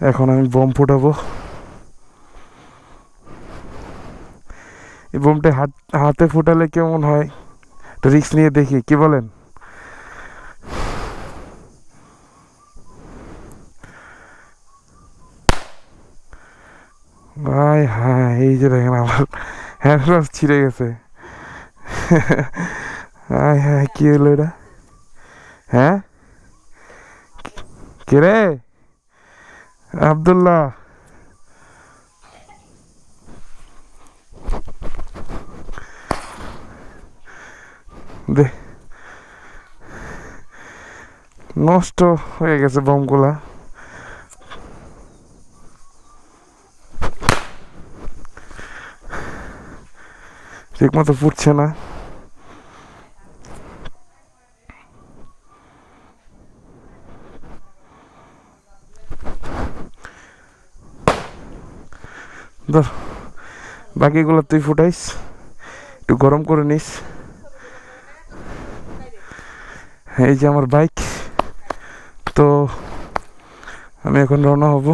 এখন আমি বোম ফুটাবো। এই বোমটা হাত, হাতে ফুটালে কেমন হয়? রিক্স নিয়ে দেখি, কি বলেন? ভাই হ্যাঁ এই যে দেখেন আমার হ্যান্ড ছিঁড়ে গেছে। হাই হ্যাঁ কি হলো এটা? হ্যাঁ? কে রে? আবদুল্লাহ। দে। নষ্ট হয়ে গেছে বমগুলা। ঠিক মতো ফুটছে না। ধর, বাকিগুলো তুই ফুটাইস, একটু গরম করে নিস। এই যে আমার বাইক তো আমি এখন রওনা হব।